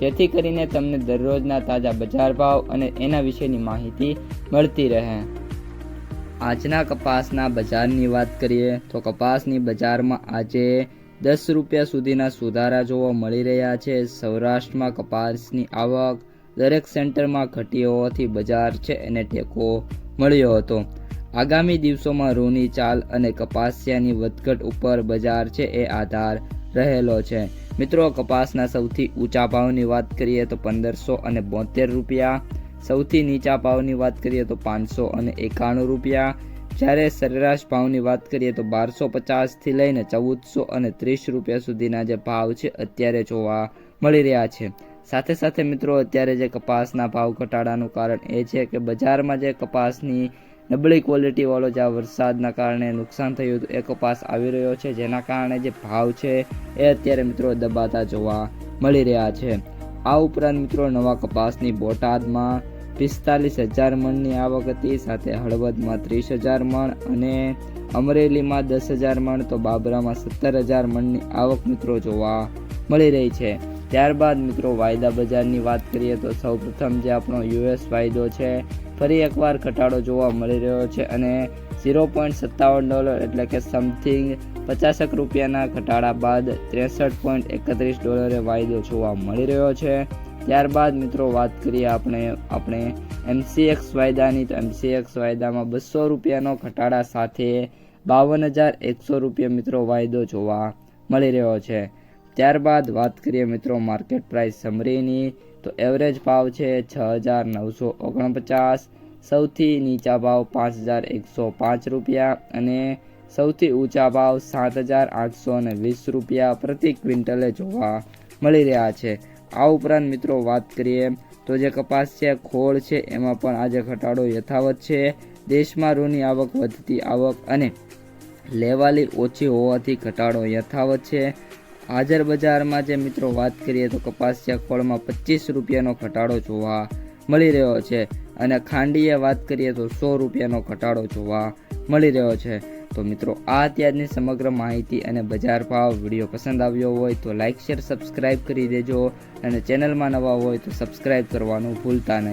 જેથી કરીને તમને દરરોજના તાજા બજાર ભાવ અને એના વિશેની માહિતી મળતી રહે. આજના કપાસના બજારની વાત કરીએ તો કપાસની બજારમાં આજે દસ રૂપિયા સુધીના સુધારા જોવા મળી રહ્યા છે. સૌરાષ્ટ્રમાં કપાસની આવક દરેક સેન્ટરમાં ઘટી હોવાથી બજાર છે એને ટેકો મળ્યો હતો. આગામી દિવસોમાં રૂની ચાલ અને કપાસિયાની વધઘટ ઉપર બજાર છે એ આધાર રહેલો છે. મિત્રો, કપાસના સૌથી ઊંચા ભાવની વાત કરીએ તો પંદરસો અને બોતેર રૂપિયા. સૌથી નીચા ભાવની વાત કરીએ તો પાંચસો અને એકાણું રૂપિયા. જ્યારે સરેરાશ ભાવની વાત કરીએ તો બારસો પચાસથી લઈને ચૌદસો અને ત્રીસ રૂપિયા સુધીના જે ભાવ છે, અત્યારે જોવા મળી રહ્યા છે. સાથે સાથે મિત્રો, અત્યારે જે કપાસના ભાવ ઘટાડાનું કારણ એ છે કે બજારમાં જે કપાસની નબળી ક્વોલિટીવાળો જે આ વરસાદના કારણે નુકસાન થયું હતું, એ કપાસ આવી રહ્યો છે. જેના કારણે જે ભાવ છે, એ અત્યારે મિત્રો દબાતા જોવા મળી રહ્યા છે. આ ઉપરાંત મિત્રો નવા કપાસની બોટાદમાં પિસ્તાલીસ હજાર મણની આવક હતી, સાથે હળવદમાં ત્રીસ હજાર મણ અને અમરેલીમાં દસ હજાર મણ, તો બાબરામાં સત્તર હજાર મણની આવક મિત્રો જોવા મળી રહી છે. ત્યારબાદ મિત્રો વાયદા બજારની વાત કરીએ તો સૌપ્રથમ જે આપણો યુએસ વાયદો છે, ફરી એકવાર ઘટાડો જોવા મળી રહ્યો છે અને ઝીરો પોઈન્ટ સત્તાવન ડોલર એટલે કે સમથિંગ પચાસક રૂપિયાના ઘટાડા બાદ ત્રેસઠ પોઈન્ટ એકત્રીસ ડોલરે વાયદો જોવા મળી રહ્યો છે. ત્યારબાદ મિત્રો વાત કરીએ આપણે આપણે એમસીએક્સ વાયદાની, તો એમસીએક્સ વાયદામાં બસો રૂપિયાનો ઘટાડા સાથે બાવન હજાર એકસો રૂપિયા મિત્રો વાયદો જોવા મળી રહ્યો છે. ત્યારબાદ વાત કરીએ મિત્રો માર્કેટ પ્રાઇસ સમરીની તો એવરેજ ભાવ છે છ હજાર નવસો ઓગણપચાસ, સૌથી નીચા ભાવ પાંચ હજાર એકસો પાંચ રૂપિયા અને સૌથી ઊંચા ભાવ સાત હજાર આઠસો અને વીસ રૂપિયા પ્રતિ ક્વિન્ટલે જોવા મળી રહ્યા છે. આ ઉપરાંત મિત્રો વાત કરીએ, તો જે કપાસ છે, ખોળ છે, એમાં પણ આજે ઘટાડો યથાવત છે. દેશમાં રૂની આવક વધતી આવક અને લેવાલી ઓછી હોવાથી ઘટાડો યથાવત છે. હાજર બજારમાં જે મિત્રો વાત કરીએ તો કપાસિયા ફળમાં પચીસ રૂપિયાનો ઘટાડો જોવા મળી રહ્યો છે અને ખાંડીએ વાત કરીએ તો સો રૂપિયાનો ઘટાડો જોવા મળી રહ્યો છે. તો મિત્રો, આ અત્યારની સમગ્ર માહિતી અને બજાર ભાવ વીડિયો પસંદ આવ્યો હોય તો લાઇક શેર, સબસ્ક્રાઇબ કરી દેજો અને ચેનલમાં નવા હોય તો સબસ્ક્રાઇબ કરવાનું ભૂલતા નહીં.